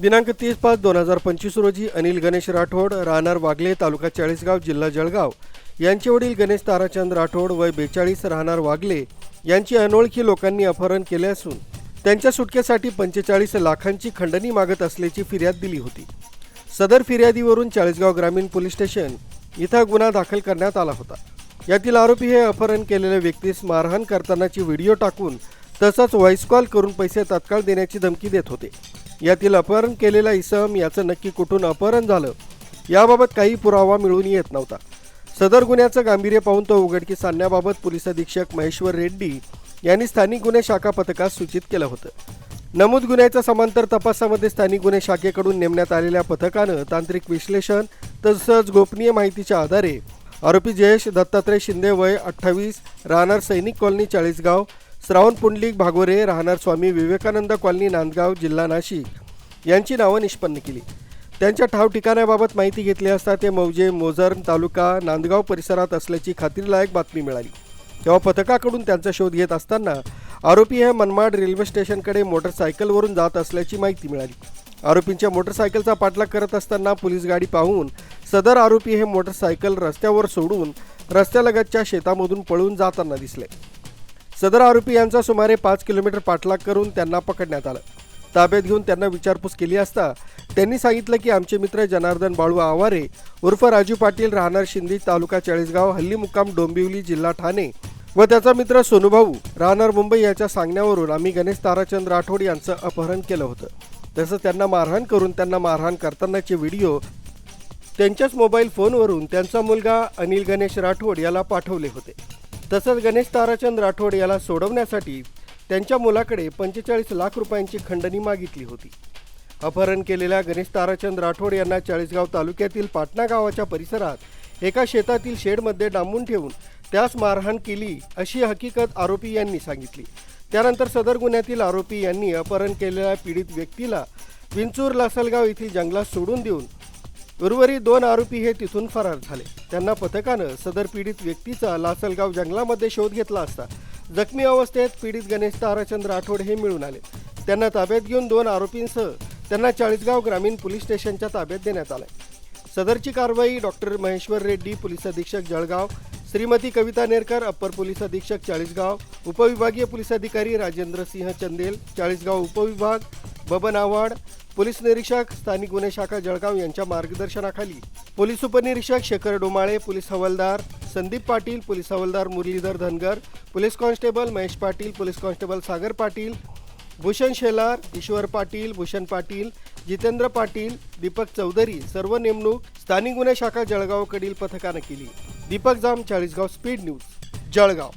दिनांक तीस पाच दोन हजार पंचवीस रोजी अनिल गणेश राठोड राहणार वागले तालुका चाळीसगाव जिल्हा जळगाव. यांचे वडील गणेश ताराचंद राठोड वय बेचाळीस राहणार वागले यांची अनोळखी लोकांनी अपहरण केले असून त्यांच्या सुटकेसाठी पंचेचाळीस लाखांची खंडणी मागत असल्याची फिर्याद दिली होती. सदर फिर्यादीवरून चाळीसगाव ग्रामीण पोलीस स्टेशन इथं गुन्हा दाखल करण्यात आला होता. यातील आरोपी हे अपहरण केलेल्या व्यक्तीस मारहाण करतानाची व्हिडिओ टाकून तसंच व्हॉइस कॉल करून पैसे तात्काळ देण्याची धमकी देत होते. यातील अपहरण केलेला इसम याचं नक्की कुठून अपहरण झालं? याबाबत काही पुरावा मिळून येत नव्हता. सदर गुन्ह्याचं गांभीर्य पाहून तो उघडकीस आणण्याबाबत पोलीस अधीक्षक महेश्वर रेड्डी यांनी स्थानिक गुन्हे शाखा पथकास सूचित केलं होतं. नमूद गुन्ह्याच्या समांतर तपासामध्ये स्थानिक गुन्हे शाखेकडून नेमण्यात आलेल्या पथकानं तांत्रिक विश्लेषण तसंच गोपनीय माहितीच्या आधारे आरोपी जयेश दत्तात्रय शिंदे वय अठ्ठावीस राहणार सैनिक कॉलनी चाळीसगाव श्रावण पुंडलिक भागोरे राहणार स्वामी विवेकानंद कॉलनी नांदगाव जिल्हा नाशिक यांची नावं निष्पन्न केली. त्यांच्या ठाव ठिकाणाबाबत माहिती घेतली असता ते मौजे मोजर तालुका नांदगाव परिसरात असल्याची खात्रीलायक बातमी मिळाली. तेव्हा पथकाकडून त्यांचा शोध घेत असताना आरोपी हे मनमाड रेल्वे स्टेशनकडे मोटरसायकलवरून जात असल्याची माहिती मिळाली. आरोपींच्या मोटरसायकलचा पाठलाग करत असताना पोलीस गाडी पाहून सदर आरोपी हे मोटरसायकल रस्त्यावर सोडून रस्त्यालगतच्या शेतामधून पळून जाताना दिसले. सदर आरोपी यांचा सुमारे पाच किलोमीटर पाठलाग करून त्यांना पकडण्यात आलं. ताब्यात घेऊन त्यांना विचारपूस केली असता त्यांनी सांगितलं की आमचे मित्र जनार्दन बाळू आवारे उर्फ राजू पाटील राहणार शिंदी तालुका चाळीसगाव हल्ली मुक्काम डोंबिवली जिल्हा ठाणे व त्याचा मित्र सोनूभाऊ राहणार मुंबई याच्या सांगण्यावरून आम्ही गणेश ताराचंद राठोड यांचं अपहरण केलं होतं. तसंच त्यांना मारहाण करून त्यांना मारहाण करतानाचे व्हिडिओ त्यांच्याच मोबाईल फोनवरून त्यांचा मुलगा अनिल गणेश राठोड याला पाठवले होते. तसंच गणेश ताराचंद राठोड याला सोडवण्यासाठी त्यांच्या मुलाकडे पंचेचाळीस लाख रुपयांची खंडणी मागितली होती. अपहरण केलेल्या गणेश ताराचंद राठोड यांना चाळीसगाव तालुक्यातील पाटणा गावाच्या परिसरात एका शेतातील शेडमध्ये डांबून ठेवून त्यास मारहाण केली अशी हकीकत आरोपी यांनी सांगितली. त्यानंतर सदर गुन्ह्यातील आरोपी यांनी अपहरण केलेल्या पीडित व्यक्तीला विंचूर लासलगाव येथील जंगलात सोडून देऊन उर्वरित दोन आरोपी हे तिथून फरार झाले. त्यांना पथकानं सदर पीडित व्यक्तीचा लासलगाव जंगलामध्ये शोध घेतला असता जखमी अवस्थेत पीडित गणेश ताराचंद्र राठोड हे मिळून आले. त्यांना ताब्यात घेऊन दोन आरोपींसह त्यांना चाळीसगाव ग्रामीण पोलीस स्टेशनच्या ताब्यात देण्यात आले सदरची कारवाई डॉक्टर महेश्वर रेड्डी पोलीस अधीक्षक जळगाव श्रीमती कविता नेरकर अप्पर पोलीस अधीक्षक चाळीसगाव उपविभागीय पोलीस अधिकारी राजेंद्र सिंह चंदेल चाळीसगाव उपविभाग बबन आव्हाड पोलीस निरीक्षक स्थानिक गुन्हे शाखा जळगाव यांच्या मार्गदर्शनाखाली. पोलीस उपनिरीक्षक शेखर डोमाळे पोलीस हवालदार संदीप पाटील पोलीस हवालदार Muralidhar Dhangar police constable Mahesh Patil police constable Sagar Patil Bhushan Shelar Ishwar Patil Bhushan Patil Jitendra Patil Deepak Chaudhari सर्व नेमणूक स्थानिक गुन्हे शाखा जळगावकडील पथकानं केली. Deepak Jam Chalisgaon speed news Jalgaon.